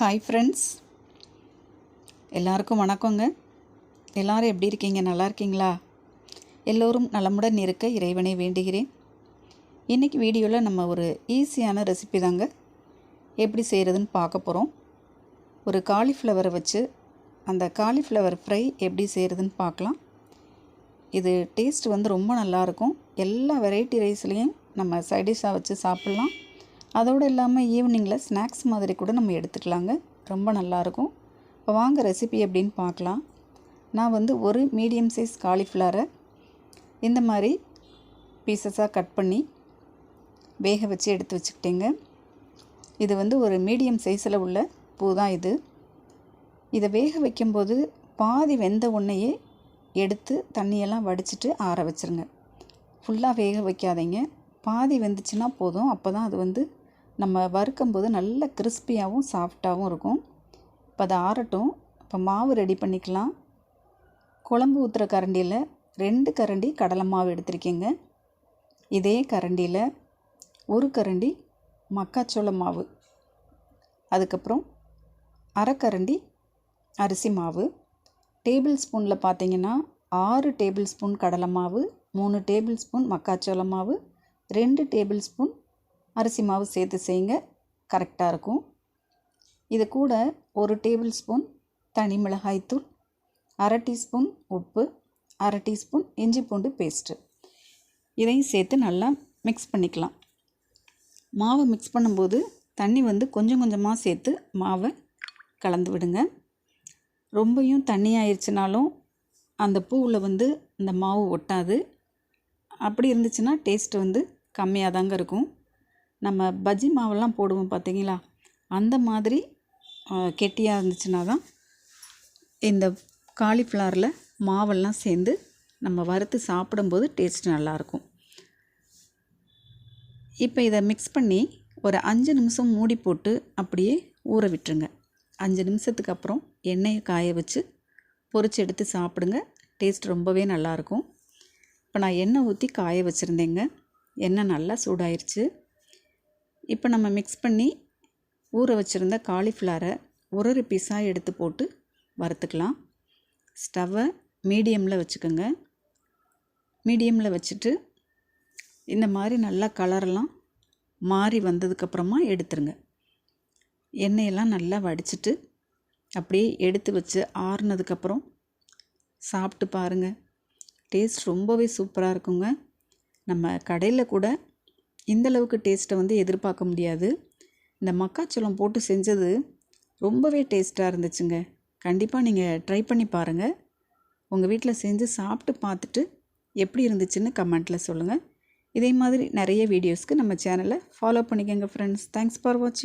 Hi friends எல்லாருக்கும் வணக்கங்க. எல்லாரும் எப்படி இருக்கீங்க? நல்லா இருக்கீங்களா? எல்லோரும் நலமுடன் இருக்க இறைவனை வேண்டுகிறேன். இன்றைக்கி வீடியோவில் நம்ம ஒரு ஈஸியான ரெசிபி தாங்க. எப்படி செய்கிறதுன்னு பார்க்க போகிறோம் ஒரு காலிஃப்ளவரை வச்சு அந்த காலிஃப்ளவர் ஃப்ரை எப்படி செய்கிறதுன்னு பார்க்கலாம். இது டேஸ்ட் வந்து ரொம்ப நல்லாயிருக்கும் எல்லா வெரைட்டி ரைஸ்லேயும் நம்ம சைடிஷாக வச்சு சாப்பிட்லாம். அதோடு இல்லாமல் ஈவினிங்கில் ஸ்நாக்ஸ் மாதிரி கூட நம்ம எடுத்துக்கலாங்க. ரொம்ப நல்லாயிருக்கும். இப்போ வாங்க ரெசிபி அப்படின்னு பார்க்கலாம். நான் வந்து ஒரு மீடியம் சைஸ் காலிஃப்ளவரை இந்த மாதிரி பீசஸாக கட் பண்ணி வேக வச்சு எடுத்து வச்சுக்கிட்டேங்க. இது வந்து ஒரு மீடியம் சைஸில் உள்ள பூ தான் இது. இதை வேக வைக்கும்போது பாதி வெந்த உடனேயே எடுத்து தண்ணியெல்லாம் வடிச்சிட்டு ஆற வச்சுருங்க. ஃபுல்லாக வேக வைக்காதீங்க. பாதி வெந்துச்சுன்னா போதும். அப்போ தான் அது வந்து நம்ம வறுக்கும்போது நல்ல கிறிஸ்பியாகவும் சாஃப்டாகவும் இருக்கும். இப்போ அதை ஆறட்டும். இப்போ மாவு ரெடி பண்ணிக்கலாம். குழம்பு ஊற்றுற கரண்டியில் ரெண்டு கரண்டி கடலை மாவு எடுத்திருக்கீங்க. இதே கரண்டியில் ஒரு கரண்டி மக்காச்சோள மாவு. அதுக்கப்புறம் அரைக்கரண்டி அரிசி மாவு. டேபிள் ஸ்பூனில் பார்த்தீங்கன்னா ஆறு டேபிள் ஸ்பூன் கடலை மாவு மூணு டேபிள் ஸ்பூன் மக்காச்சோள மாவு ரெண்டு டேபிள் ஸ்பூன் அரிசி மாவு சேர்த்து செய்யுங்க. கரெக்டாக இருக்கும். இது கூட ஒரு டேபிள் ஸ்பூன் தனி மிளகாய்த்தூள் அரை டீஸ்பூன் உப்பு அரை டீஸ்பூன் இஞ்சி பூண்டு பேஸ்ட்டு. இதையும் சேர்த்து நல்லா மிக்ஸ் பண்ணிக்கலாம். மாவை மிக்ஸ் பண்ணும்போது தண்ணி வந்து கொஞ்சம் கொஞ்சமாக சேர்த்து மாவை கலந்து விடுங்க. ரொம்பையும் தண்ணி ஆயிடுச்சுனாலும் அந்த பூவில் வந்து இந்த மாவு ஒட்டாது. அப்படி இருந்துச்சுன்னா டேஸ்ட் வந்து கம்மியாக தாங்க இருக்கும். நம்ம பஜ்ஜி மாவெல்லாம் போடுவோம் பார்த்தீங்களா? அந்த மாதிரி கெட்டியாக இருந்துச்சுன்னா தான் இந்த காலிஃப்ளவரில் மாவெல்லாம் சேர்ந்து நம்ம வறுத்து சாப்பிடும்போது டேஸ்ட் நல்லாயிருக்கும். இப்போ இதை மிக்ஸ் பண்ணி ஒரு அஞ்சு நிமிஷம் மூடி போட்டு அப்படியே ஊற விட்டுருங்க. அஞ்சு நிமிஷத்துக்கு அப்புறம் எண்ணெயை காய வச்சு பொறிச்சு எடுத்து சாப்பிடுங்க. டேஸ்ட் ரொம்பவே நல்லாயிருக்கும். இப்போ நான் எண்ணெய் ஊற்றி காய வச்சுருந்தேங்க. எண்ணெய் நல்லா சூடாயிருச்சு. இப்போ நம்ம மிக்ஸ் பண்ணி ஊற வச்சுருந்த காலிஃப்ளவரை ஒரு ஒரு பீஸாக எடுத்து போட்டு வறுத்துக்கலாம். ஸ்டவ்வை மீடியமில் வச்சுக்கோங்க. மீடியமில் வச்சுட்டு இந்த மாதிரி நல்லா கலரெல்லாம் மாறி வந்ததுக்கப்புறமா எடுத்துருங்க. எண்ணெயெல்லாம் நல்லா வடிச்சிட்டு அப்படியே எடுத்து வச்சு ஆறுனதுக்கப்புறம் சாப்பிட்டு பாருங்கள் டேஸ்ட் ரொம்பவே சூப்பராக இருக்குங்க. நம்ம கடையில் கூட இந்தளவுக்கு டேஸ்ட்டை வந்து எதிர்பார்க்க முடியாது. இந்த மக்காச்சோளம் போட்டு செஞ்சது ரொம்பவே டேஸ்ட்டாக இருந்துச்சுங்க. கண்டிப்பாக நீங்கள் ட்ரை பண்ணி பாருங்கள் உங்கள் வீட்டில் செஞ்சு சாப்பிட்டு பார்த்துட்டு எப்படி இருந்துச்சுன்னு கமெண்ட்டில் சொல்லுங்கள் இதே மாதிரி நிறைய வீடியோஸ்க்கு நம்ம சேனலை ஃபாலோ பண்ணிக்கோங்க ஃப்ரெண்ட்ஸ் தேங்க்ஸ் ஃபார் வாட்சிங்